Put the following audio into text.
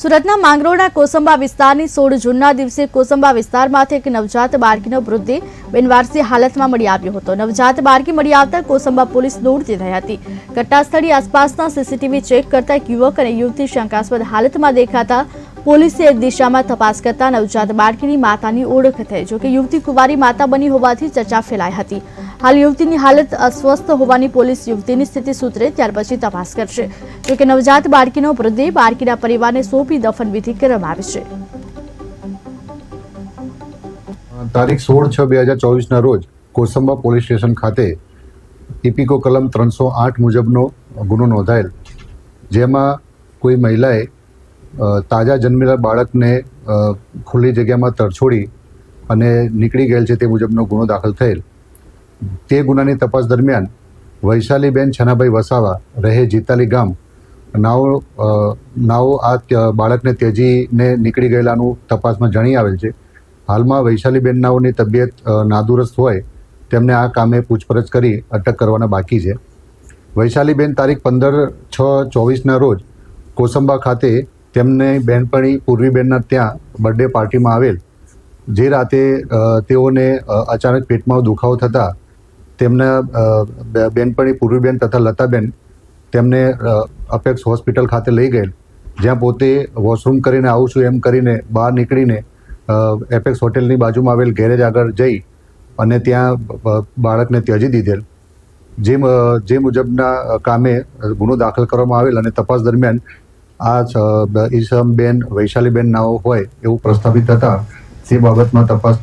સુરતના માંગરોળના કોસંબા વિસ્તારની સોળ જૂનના દિવસે કોસંબા વિસ્તારમાંથી એક નવજાત બાળકીનો મૃતદેહ બિનવારસી હાલતમાં મળી આવ્યો હતો. નવજાત બાળકી મળી આવતા કોસંબા પોલીસ દોડતી થઈ હતી. ઘટનાસ્થળની આસપાસના સીસીટીવી ચેક કરતા યુવક અને યુવતી શંકાસ્પદ હાલતમાં દેખાતા પોલીસે એક દિશામાં તપાસ કરતા નવજાત બાળકીની માતાની ઓળખ થઈ, જોકે યુવતી કુંવારી માતા બની હોવાથી ચર્ચા ફેલાઈ હતી. હાલ યુવતીની હાલત અસ્વસ્થ હોવાની પોલીસ યુવતીની સ્થિતિ સૂત્રે ત્યાર પછી તપાસ કરશે. જોકે નવજાત બાળકીનો મૃતદેહ બાળકીના પરિવારને સોંપી દફન વિધિ કરવામાં આવી છે. તારીખ સોળ છ બે હજાર ચોવીસના રોજ કોસંબા પોલીસ સ્ટેશન ખાતે ઇપિકો કલમ ત્રણસો આઠ મુજબનો ગુનો નોંધાયેલ, જેમાં કોઈ મહિલાએ તાજા જન્મેલા બાળકને ખુલ્લી જગ્યામાં તરછોડી અને નીકળી ગયેલ છે તે મુજબનો ગુનો દાખલ થયેલ. તે ગુનાની તપાસ દરમિયાન વૈશાલીબેન છનાભાઈ વસાવા રહે જીતાલી ગામ. નાઓ નાઓ આ બાળકને ત્યજીને નીકળી ગયેલાનું તપાસમાં જણી આવેલ છે. હાલમાં વૈશાલીબેન નાઓની તબિયત નાદુરસ્ત હોય તેમને આ કામે પૂછપરછ કરી અટક કરવાના બાકી છે. વૈશાલીબેન તારીખ પંદર છ ચોવીસના રોજ કોસંબા ખાતે તેમને બહેનપણી પૂર્વીબેનના ત્યાં બર્થડે પાર્ટીમાં આવેલ. જે રાતે તેઓને અચાનક પેટમાં દુખાવો થતાં તેમના બેનપણી પૂર્વીબેન તથા લતાબેન તેમને અપેક્ષ હોસ્પિટલ ખાતે લઈ ગયેલ. જ્યાં પોતે વોશરૂમ કરીને આવું છું એમ કરીને બહાર નીકળીને એપેક્સ હોટેલની બાજુમાં આવેલ ગેરેજ આગળ જઈ અને ત્યાં બાળકને ત્યજી દીધેલ. જે જે મુજબના કામે ગુનો દાખલ કરવામાં આવેલ અને તપાસ દરમિયાન આ ઈસમબેન વૈશાલીબેન નાઓ હોય એવું પ્રસ્થાપિત હતા. તે બાબતમાં તપાસ